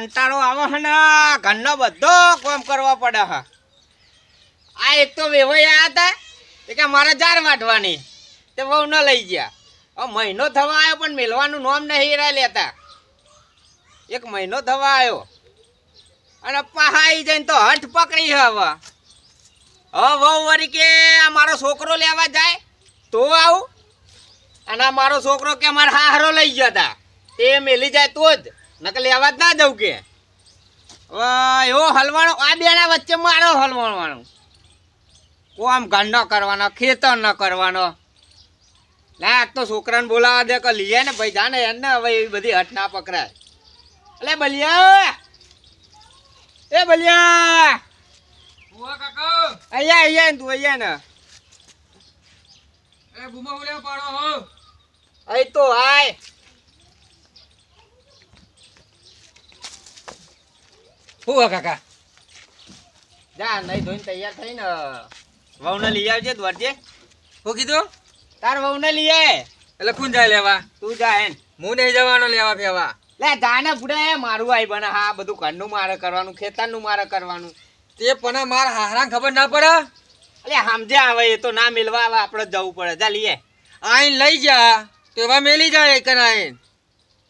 કંટાળો આવે ને, ઘરનો બધો કામ કરવા પડે હા. આ એક તો વેવાઈ આવ્યા હતા એ કે મારે જાર વાટવાની તે બહુ ન લઈ ગયા. હવે મહિનો થવા આવ્યો, પણ મેલવાનું નામ નહીં રહ્યા લેતા. એક મહિનો થવા આવ્યો. અને પહાઈ જઈને તો હઠ પકડી હવે. હવે વહુ વરી કે, આ મારો છોકરો લેવા જાય, તો આવું? અને મારો છોકરો કે, મારા હારો લઈ ગયા હતા તે મેલી જાય તો જ. નકર લેવા જ ના જવું કે. એવો હલવાણો આ બેના વચ્ચે મારો હલવાણવાનો. કોમ ન કરવાનો ખેતર ન કરવાનો. ના તો છોકરાને બોલાવા દે કે લઈએ ને ભાઈ જાને એને હવે એવી બધી હટ ના પકડાય. એટલે બલિયા એ! બલિયા! અહીંયા અહીંયા તું અહીંયા ને. એ બુમા ઉલ્યા પાડો હો. અહીં તો હાય. બુઆ કાકા. જા નહીં ધોઈને તૈયાર થઈને વહુને લઈ આવજે દ્વારજે. હું કીધું? તાર વહુને લઈ આવે એટલે કોણ જાય લેવા? તું જા એન. હું નહીં જવાનો લેવા ફેવા? લે જાને બુડા એ મારું આઈ બને. હા બધું ઘરનું મારે કરવાનું ખેતરનું મારે કરવાનું. તે પણ માર હારા ખબર ના પડે? એટલે સમજે આવે એ તો ના મેલવા આવે આપણે જવું પડે. જા લઈએ આઈન લઈ જા તો એવા મેલી જાય એક આઈન.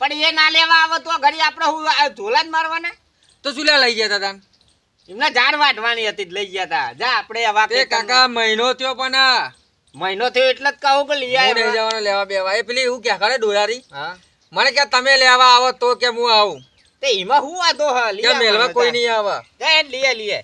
પણ એ ના લેવા આવે તો ઘડી આપણે હું ધોલા ઝોલા જ મારવાના? તો ચૂલા લઈ ગયા તા એમને ઝાડ વાટવાની હતી લઈ ગયા હતા જા આપણે આવા તે કાકા મહિનો થયો પણ આ. મહિનો થયો એટલે જ કહું કે લઈ નહીં આવ્યા. જવાનો લેવા બેવા. એ પેલી હું કે ખરે ડોરારી હા. મને કે તમે લેવા આવો તો કે હું આવું. તે એમાં હું વાંધો હા? કે મેલવા કોઈ. નહીં આવે. હેન લઈએ લઈએ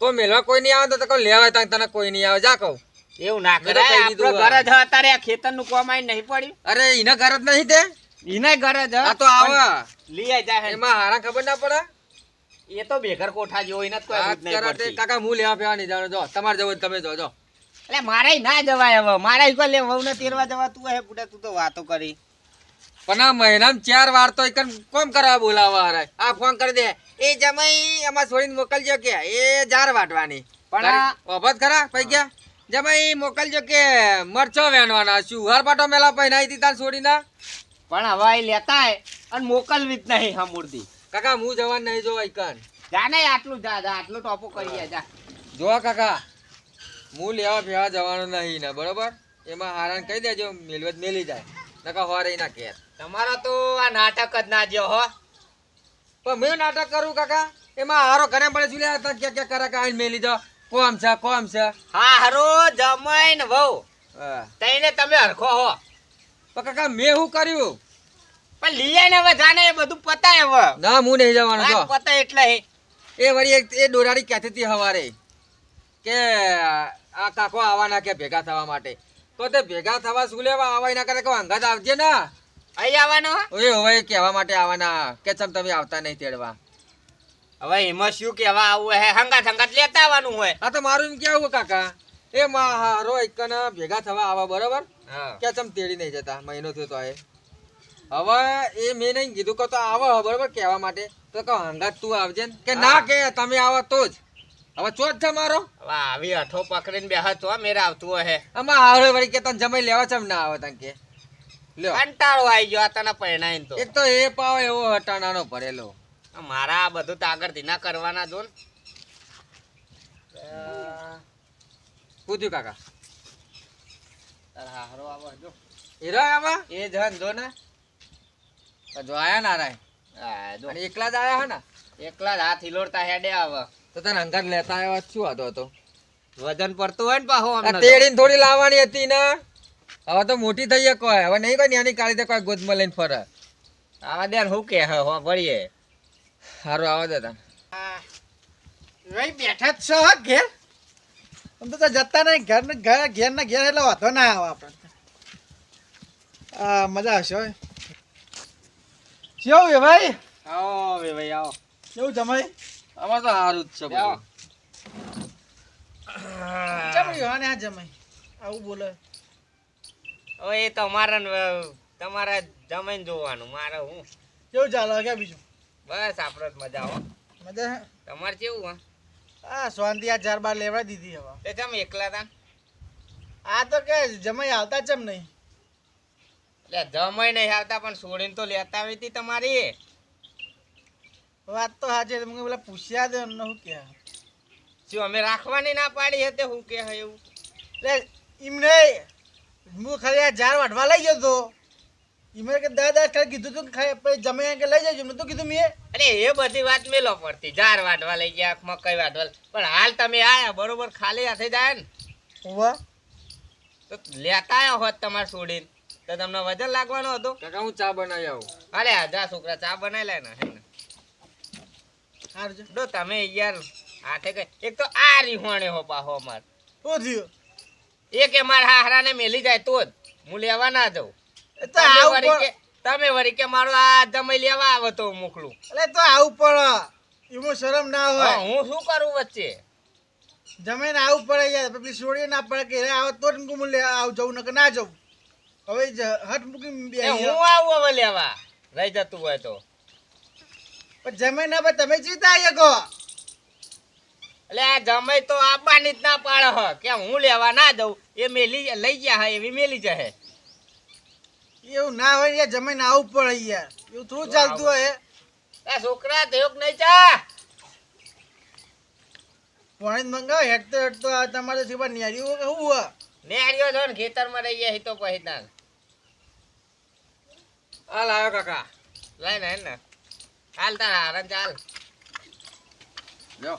તો મેલવા કોઈ નહીં આવે તો કહું લેવા તા તને કોઈ નહીં આવે. જા કહું. એવું ના કરે આપણો ઘર જ અત્યારે. આ ખેતરનું કોમ આઈને નહીં પડ્યું. અરે એના ઘર જ નહીં તે? એના ઘર જ આ તો આવે. લઈ આય જા એમાં હારા ખબર ના પડે? એ તો બેઘર કોઠા જેવો એને કોઈ કાકા હું લેવા પેવા નહીં જાણો જો તમારે જવું તમે જો જો એટલે મારે ના જવાય હવે. મારે કોઈ લે વહુને તેરવા જવા તું હે બુડા તું તો વાતો કરી. પણ આ મહિનામાં ચાર વાર તો એકન કોમ કરવા બોલાવા હારે. આ ફોન કરી દે. એ જમાઈ અમાર છોડીને મોકલજો કે. એ જાર વાટવાની. પણ ઓફત ખરા? પૈ ગયા? જમાઈ મોકલજો કે. મરચો વેણવાના શું હર પાટો મેલા પૈનાઈ હતી તાર છોડીને. પણ હવે એ લેતા હે અને મોકલવી જ નહીં હમુરદી કાકા હું જવાન નહીં જો એકન જા ને આટલું જા જા આટલું ટોપો કરી જા. જો કાકા હું લેવા ફેવા જવાનો નહીં ને બરોબર? એમાં હારાને કહી દેજો મેલવત મેલી જાય. નકા હોરે ના ઘેર. તમારો તો આ નાટક જ ના જો હો. પણ મેં નાટક કરું કાકા? એમાં હારો ઘરે પડે શું લે ક્યાં ક્યાં કરે કે આઈને મેલી જો કોમ છે કોમ છે. હા હારો જમાઈ ને વહુ તઈને તમે હરખો હો. પણ કાકા મેં શું કર્યું? પણ લીયા ને હવે જાને એ બધું પતાય હવે. ના હું નહીં જવાનો તો પતાય એટલે હે. એ વળી એ દોરાડી કહેતી હતી હવારે? કે આ કાકો આવવાના કે ભેગા થવા માટે? તો તે ભેગા થવા શું લેવા? આવા એના કરે કે અંગાત આવજે ને. અહીં આવવાનો? ઓય હવે કહેવા માટે આવવાના. કે ચમ તમે આવતા નહીં તેડવા? હવે એમાં શું કેવા આવું હે? હંગાત હંગાત લેતા આવવાનું હોય. હા તો મારું એમ કેવું કાકા. એ મારો એકન ભેગા થવા આવા બરોબર? કે ચમ તેડી નહીં જતા? મહિનો થયો તો એ. હવે એ મેં નહીં કીધું કે તો આવો બરોબર? કહેવા માટે. તો કહો હંગાત તું આવજે ને. કે ના કે તમે આવો તો જ. હવે ચોથ છે મારો? હવે આવી અઠો પકડીને બેહત તો મેરા આવતું હે આમાં આવડે વળી કે તને જમાઈ લેવા ચમ ના આવે તને કે. લ્યો. કંટાળો આવી ગયો તને પરણાઈને તો. એક તો એ પાવ એવો હટાણાનો ભરેલો. મારા આ બધું તો આગળથી ના કરવાના જો ને. પૂછ્યું કાકા? તારા હારો આવો જો. હીરો આવા? એ જન જો ને. જો આયા ના રાય અને એકલા જ આયા હે ને? એકલા જ હાથ હિલોડતા હેડે આવે. તો તને અંગાત લેતા આવ્યા શું હતો હતો? વજન પડતું હોય ને તો. તેડીને થોડી લાવવાની હતી ને? હવે તો મોટી થઈ ગઈ કોઈ. હવે નહીં કોઈ નાની કાળી દે કોઈ ગોદમાં લઈને ફરે. આવા દે હું કે હા હો ભરીએ સારું આવા દે તને રહી બેઠા જ છો ઘેર? આમ તો તો જતા નહીં. ઘર ઘેર ઘેર ને ઘેર એટલે વાંધો ના આવે આપણે આ મજા આવશે હોય કેવું છે ભાઈ? આવો બે ભાઈ આવો. કેવું જમાઈ આમાં તો સારું જ છે. જમાઈ હા ને આ જમાઈ આવું બોલે. હવે એ તમારા તમારા જમીન જોવાનું મારે હું. કેવું ચાલે? કે બીજું? બસ આપણે જ મજા આવો મજા? તમારે કેવું હા? આ શાંતિ આ ચાર બાર લેવડા દીધી હવે. તે તમે એકલા તા? આ તો કે જમાઈ આવતા ચમ નહીં. એટલે જમાઈ નહીં આવતા પણ છોડીને તો લેતા આવી હતી તમારી. વાત તો સાચી તમે મને પેલા પૂછ્યા દે એમને શું કે. શું અમે રાખવાની ના પાડી હતી શું કે એવું. એટલે એમ નહીં હું ખાલી આ ઝાડ વાઢવા લઈ ગયો તો એમને કે દાદા ખાલી કીધું તું કે જમે કે લઈ જજો એમને તો કીધું મેં. અરે એ બધી વાત મેલો પડતી. ઝાડ વાઢવા લઈ ગયા મકાઈ વાઢવા પણ હાલ તમે આયા બરોબર ખાલી હાથે જાય ને. હોવા. તો લેતા આવ્યા હોત તમારે છોડીને તો તમને વજન લાગવાનો હતો? કાકા હું ચા બનાવી આવું. અરે આજા છોકરા ચા બનાવી લે ને હે ને. હાર જો. દો તમે યાર હાથે કઈ એક તો આ રીહોણે હો પાહો અમાર. તો થયું? એક એ મારા હારાને મેલી જાય તો જ. હું લેવા ના જાઉં. તો આવું કે તમે વળી કે મારો આ જમાઈ લેવા આવે તો મોકલું. એટલે તો આવું પડે એમાં શરમ ના હોય. હું શું કરું વચ્ચે? જમીન આવું પડે યાર પછી છોડી ના પડે કે આવો તો જ હું આવું જવું નકર ના જવું. હવે હાથ હટ મૂકી બે હું આવું હવે લેવા? રહી જતું હોય તો. પણ જમીન ના તમે જીતા કહો. એટલે આ જમાઈ તો આપવાની જ ના પાડે હ. કે હું લેવા ના જઉં એ મેલી લઈ ગયા હે એવી મેલી જશે. એવું ના હોય યાર જમીન આવું પડે યાર. એવું થોડું ચાલતું હોય આ છોકરા દેવક નહીં ચા? પાણી મંગાવો હેઠતો હેઠતો તમારે સિવાય ન્યારી કે હોય? નેહર્યો છો ને ખેતરમાં રહી ગયા તો પછી તાન આ લાયો કાકા. લઈ ને ને. હાલ તાર હારણ ચાલ. જો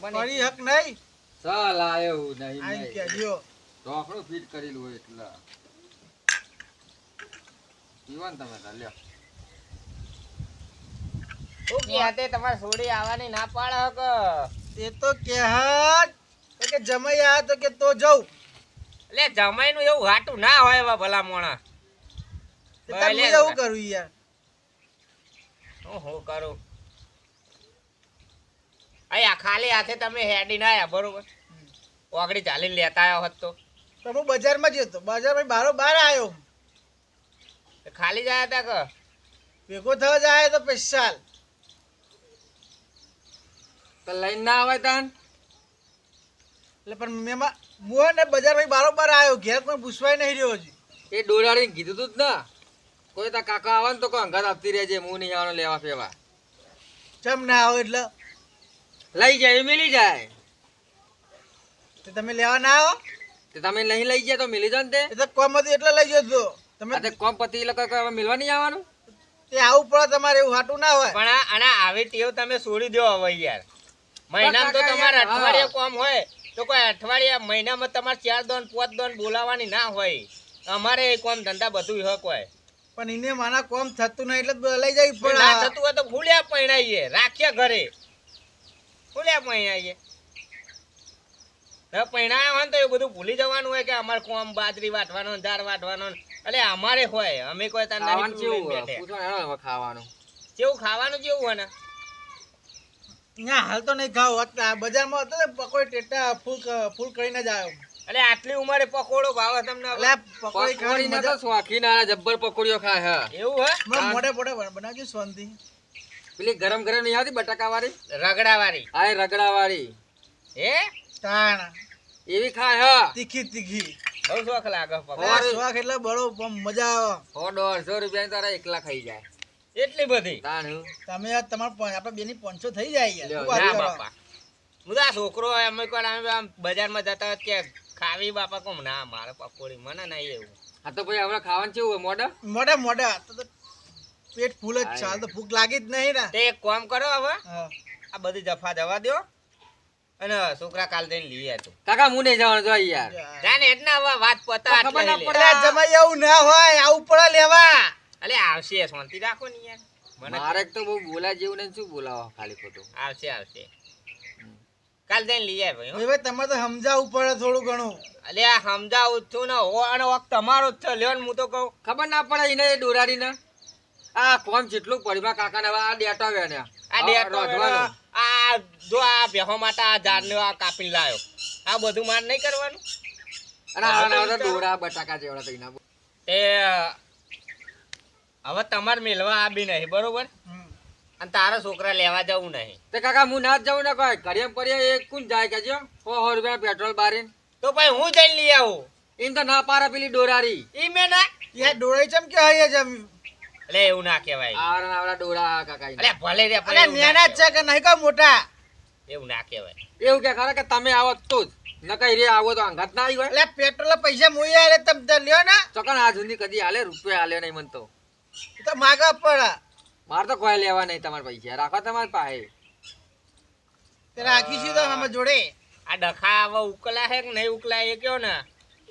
ફરી હક નહીં. ચા લાયો હું નહીં. આઈ કે દ્યો ઢોકળું ફીટ કરેલું હોય એટલે. પીવાનું ને તમે લ્યો. તમારે છોડી આવવાની ના પાડે હક તે તો કહેત કે જમાઈ આ તો કે તો જઉં. એટલે જમાઈ નું એવું હાટું ના હોય એવા ભલા મોણા. તે તાર ભલે. હું એવું કરું યાર? હું શું કરું? અહીંયા ખાલી હાથે તમે હેડી ના આયા બરોબર? ઓગળી ચાલીને લેતા આવ્યો હોત તો. હું બજારમાં જ હતો. બજારમાં બારો બાર આવ્યો ખાલી જાય હતા કે? ભેગો થવા જાય તો પૈસા તો લઈને ના આવે તાન. એટલે પણ મેમાં મુઓ ને બજારમાં બારોબાર આવ્યો ઘેર કોઈ પૂછવાય નહીં રહ્યો હજી. એ ડોરાડીને કીધું તું જ ના. કોઈ તા કાકા આવે ને તો કોઈ અંગાત આપતી રહેજે હું નહીં આવવાનો લેવા ફેવા. ચમ ના આવો એટલે? લઈ જાય એ મિલી જાય. તે તમે લેવા ના આવો? તે તમે નહીં લઈ ગયા તો મિલી જાવ ને તે. તો કોમ હતું એટલે લઈ જજો. તમે તે કોમ પતિ એટલે કોઈ મિલવા નહીં આવવાનું? તે આવું પડે તમારે એવું હાટું ના હોય. પણ આના આવી ટેવ તમે છોડી દો હવે યાર. મહિનામાં તો તમારે અઠવાડિયે કોમ હોય તો કોઈ અઠવાડિયા મહિનામાં તમારે ચાર દોન પાંચ દોન બોલાવાની ના હોય. અમારે એ કોમ ધંધા બધું હક હોય. પણ એને મારા કોમ થતું નહીં એટલે લઈ જવી પણ ના થતું હોય તો ભૂલ્યા પહેણાઈએ રાખ્યા ઘરે. ભૂલ્યા પહેણાઈએ પૈણાયા હોય ને તો એ બધું ભૂલી જવાનું હોય કે અમારે કોમ બાજરી વાટવાનો દાળ વાટવાનો. એટલે અમારે હોય અમે કોઈ તાર ખાવાનું કેવું ખાવાનું. કેવું હોય ને. ના હાલ તો નહીં ખાવ. બજારમાં હતો ને પકોડી ટેટા ફૂલ ફૂલ કરીને જ આવ્યો. એટલે આટલી ઉંમરે પકોડો ભાવે તમને એટલે પકોડી ખાવાની તો મજા શોખીન આ જબ્બર પકોડીઓ ખાય હા. એવું હે? મને મોઢે મોઢે બનાવજો શાંતિ. પેલી ગરમ ગરમ નહીં આવતી બટાકા વાળી રગડા વાળી આ એ રગડા વાળી હે? તાણ. એવી ખાય હા. તીખી તીખી. બહુ શોખ લાગે શોખ એટલે બળો આમ મજા આવે. સો દોઢસો રૂપિયા તારા એકલા ખાઈ જાય. એટલી બધી. તમે આ તમાર આપણે બેની પાંચસો થઈ જાય? બાપા. હું તો આ છોકરો અમે કોઈ આમ આમ બજારમાં જતા કે ખાવી બાપા કોમ. ના મારે પકોડી મને નહીં એવું. આ તો ભાઈ હમણાં ખાવાનું કેવું હોય મોઢા મોઢે મોઢે તો પેટ ફૂલ જ છે. તો ભૂખ લાગી જ નહીં ને. તે એક કામ કરો હવે. આ બધી જફા જવા દો અને છોકરા કાલ જઈને લઈ આવજો કાકા હું નહીં જવાનું જો યાર જાને એટલા હવે વાત પતા ખબર ના પડે. જમાઈ એવું ના હોય. આવું પડે લેવા. અલે આવશે શાંતિ રાખો ને યાર મને મારે તો બહુ બોલા જેવું નહીં શું બોલાવો ખાલી ખોટું? આવશે આવશે. કાલ જઈને લઈ આવે ભાઈ હો. ભાઈ તમારે તો સમજાવવું પડે થોડું ઘણું. અલે આ સમજાવું છું ને હો અને વખત તમારો જ છે લ્યો ને હું તો કહું. ખબર ના પડે એને એ દોરાડીને. આ કોમ જેટલું પડ્યું કાકા ને આ ડેટા વેને આ ડેટો આ જો આ બેહો માટે આ ઝાડને આ કાપીને લાયો. આ બધું માર નહીં કરવાનું? અને આ ડોરા બટાકા જેવડા થઈ ના તે હવે તમારે મેળવા આવી નહીં બરોબર? અને તારા છોકરા લેવા જવું નહીં. તે કાકા હું ના જ જાઉં ને કોઈ. ઘરે પડીએ એક કુન જાય કે જો? સો રૂપિયા પેટ્રોલ બારીને. તો ભાઈ હું જઈને લઈ આવું? એમ તો ના પારા પેલી ડોરારી. ઈ મે ના યાર ડોળાઈ ચમ કે હૈયે જમ? એટલે એવું ના કહેવાય. આવડા આવડા ડોરા કાકા અલે ભલે રે ભલે અરે નેના જ છે કે નહીં કો મોટા? એવું ના કહેવાય. એવું કે ખરા કે તમે આવો તો જ. ન કઈ રે આવો તો અંગાત ના આવી હોય. એટલે પેટ્રોલ પૈસા મોઈ આલે તમ લ્યો ને. ચકણ આ જુની કદી આલે રૂપિયા આલે નહીં મન તો. એ તો માગા પડે. મારે તો કોઈ લેવા નહીં તમારા પૈસા. રાખો તમારી પાસે. તે રાખીશું તો અમે જોડે. આ ડખા આવા ઉકલા હે કે નહીં ઉકલા એ કયો ને?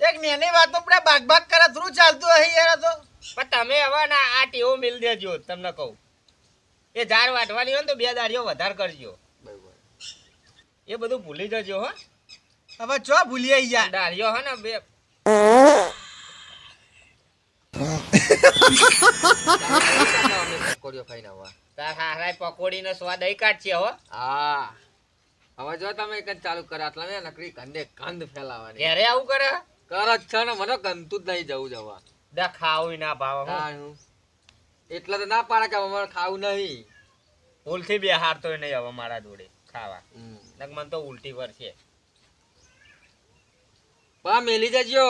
એક નેની વાતો પડે બાગ બાગ કરે થોડું ચાલતું હે યાર તો. પણ તમે હવે ના આ ટેવો મિલ દેજો તમને કહું. એ ઝાડ વાટવાની હોય ને તો બે દાડીઓ વધારે કરજો. એ બધું ભૂલી જજો હો. હવે ચો ભૂલી આઈ યાર દાડીઓ હે ને બે અમે પકોડીઓ ખાઈને આવા તાર હારાય પકોડીનો સ્વાદ અહીં કાઢશે હો હા હવે જો તમે જ ચાલુ કર્યા એટલે નકરી ગંદે કંદ ફેલાવાની ઘેરે આવું કરે કર જ છે ને મને ગમતું જ નહીં જવું જવા દખાવું ના ભાવ એટલે તો ના પાડે કે અમારે ખાવું નહીં ભૂલથી બે હારતો નહીં હવે મારા જોડે ખાવા. નક મને તો ઉલટી પર છે પા મેલી જજો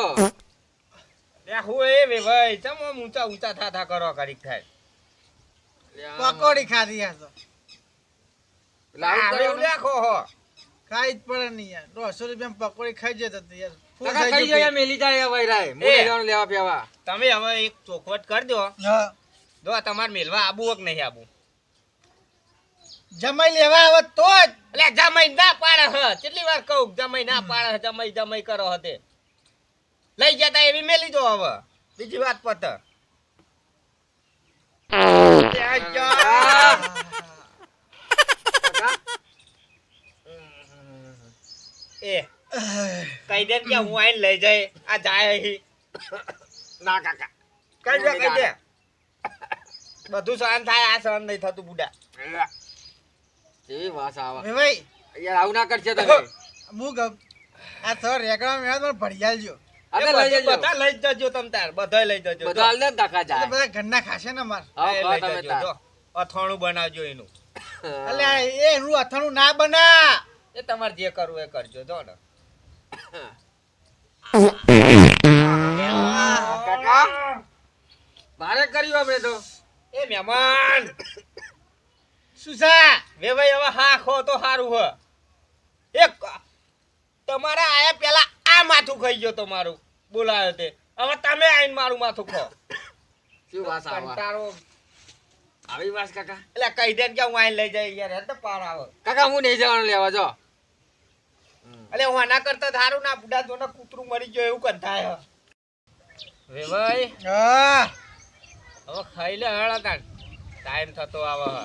એ ચમ ઊંચા ઊંચા થા થા કરો ઘડીક થાય. પકોડી ખાધી યાર તો લાવું આ કરવાનું? એવું રાખો હો. ખાઈ જ પડે નહીં યાર. દોઢસો રૂપિયા પકોડી ખાઈ જતો યાર. ફૂલ કાકા થઈ કઈ ગયું જગ્યાએ મેલી જાય હવે રાય. હું એ. નહીં જવાનું લેવા પીવા. તમે હવે એક ચોખવટ કરી દો. પેટ. તમારે મેલવા આબુ કે નહીં આબુ. જમાઈ લેવા આવે તો જ. એટલે જમાઈ ના પાડે હ. કેટલી વાર કહું જમાઈ ના પાડે જમાઈ જમાઈ કરો હતે લઈ જતા એવી મેલી દો હવે. બીજી વાત પત. એ કહી દે કે હું આઈને લઈ જાય આ જાય અહીં. ના કાકા. કહી દે કહી દે. બધું સહન થાય આ સહન નહીં થતું બુડા. એવી વાસ આવે. ભાઈ. યાર આવું ના કરશે તમે. હું ગમ આ સર રેકડા મેળા પણ ભડિયાલ જો આ એ તો લઈ બધું- જજો. બધા લઈ જજો તમે તાર બધા લઈ જજો બધા ને કાકા જાય. બધા ઘરના ખાશે ને માર હા, લઈ જજો અથાણું બનાવજો એનું. એટલે એ એનું અથાણું ના બના. એ તમારે જે કરવું એ કરજો જો ને. કાકા? મારે કર્યું અમે તો? એ મહેમાન. શું છે? વે ભાઈ હવે હા ખો તો સારું હ. એક તમારા આયા પેલા આ માથું ખાઈ ગયો તમારું. બોલાયો તે. હવે તમે આઈને મારું માથું ખો. શું વાસ આવે? કંટાળો. આવી વાસ કાકા? એટલે કહી દે કે હું આઈને લઈ જઈ યાર હે તો પાર આવે. કાકા હું નહીં જવાનું લેવા જો. એટલે હું આના કરતા ધારું ના બુડા જોને કૂતરું મરી ગયો એવું કન થાય વે ભાઈ. હા. હવે ખાઈ લે હળા તાણ. ટાઈમ થતો આવે હ.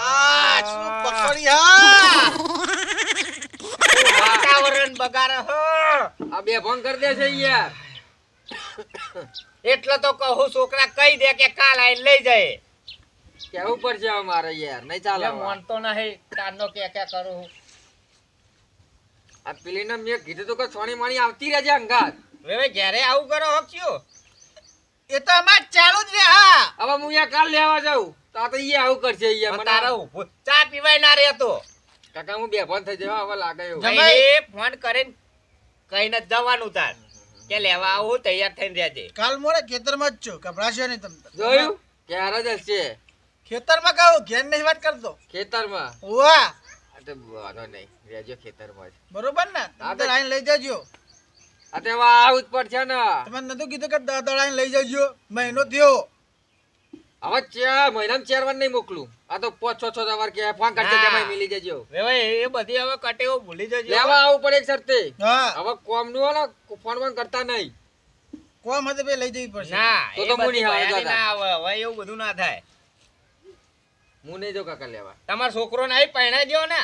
આ શું પકોડી હા? બગાડે હ. આ બે ફોન કરી દે છે યાર. એટલે તો કહું છોકરા કહી દે કે કાલ આઈને લઈ જાય. કેવું પડશે હવે યાર? નહીં ચાલે માનતો નહીં તારનો કે કે કરું. આ પેલીને મેં કીધું તું કે સોની માણી આવતી રહેજે અંગાત. હવે ઘેરે આવું કરો હક્યો એ તો અમાર ચાલુ જ રહ્યા. હા હવે હું અહીંયા કાલ લેવા જાઉં. તો આ તો આવું કરશે તારા ચા પીવાય ના રહેતો. કાકા હું બેભાન થઈ જવા હવે લાગે એવું. ફોન કરીને કહીને જવાનું તાર. કે લેવા આવું તૈયાર થઈને રહેજે. કાલ મોરે ખેતરમાં જ છો ગભરાશો નહીં તમે. જોયું? ક્યારે જશે ખેતરમાં કહું ઘેર નહીં વાત કરતો. ખેતરમાં? વાહ આ તો વાંધો નહીં. રહેજો ખેતરમાં જ. બરોબર ને? હા, આઈને લઈ જજો. આ તો આવું જ પડશે ને. તમે નતું કીધું કે દસ દડાઈને લઈ જજો? મહિનો થયો. હવે ચાર મહિનામાં ચાર વાર નહીં મોકલું. આ તો પાંચ છ છ વાર કે ફોન કરશે કે ભાઈ મિલી જજો. ભાઈ એ બધી હવે કટેવો ભૂલી જજો. લેવા આવું પડે એક હવે કોમનું ને ફોન ફોન કરતા નહીં. કોમ હતી બે લઈ જવી પડશે. ના તો તો હું બધી નહીં આવે બયાની દાદા. ના હવે એવું બધું ના થાય. હું નહીં જો કાકા લેવા. તમારો છોકરો નહીં પહેણાઈ દો ને.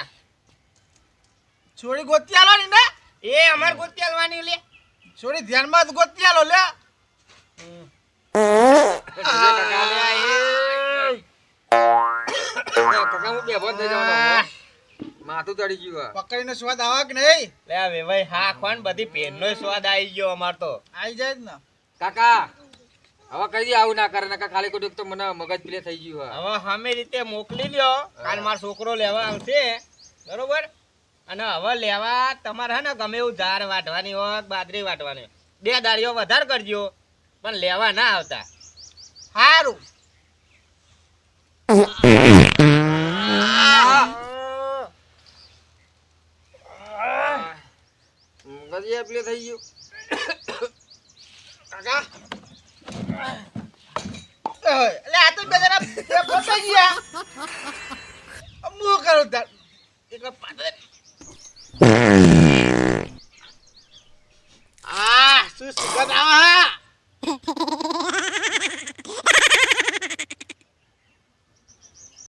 છોડી ગોતી આલો ની? ને એ અમાર ગોતી આલવાની લે. છોડી ધ્યાનમાં ગોતી આલો લે કાકા હું બે ફોન થઈ જવાનો માથું ચડી ગયું આ. સ્વાદ આવા કે નહીં? લે હવે ભાઈ હા ખોન બધી પેનનો સ્વાદ આવી ગયો અમાર તો. આવી જાય ને. કાકા હવે કઈ દી આવું ના કરે નકર ખાલી ખોટું તો મને મગજ પ્લે થઈ ગયું હવે સામે રીતે મોકલી લ્યો કાલ મારો છોકરો લેવા આવશે. બરોબર? અને હવે લેવા તમારે હે ને ગમે એવું ઝાડ વાટવાની હોય બાદરી વાટવાની બે દાળીઓ વધારે કરજો પણ લેવા ના આવતા. સારું મગજ થઈ ગયું. કાકા. એટલે આ તો બે જણા ગયા. હું કરું તાર? એટલે પાટલે શું સુગંધ આવે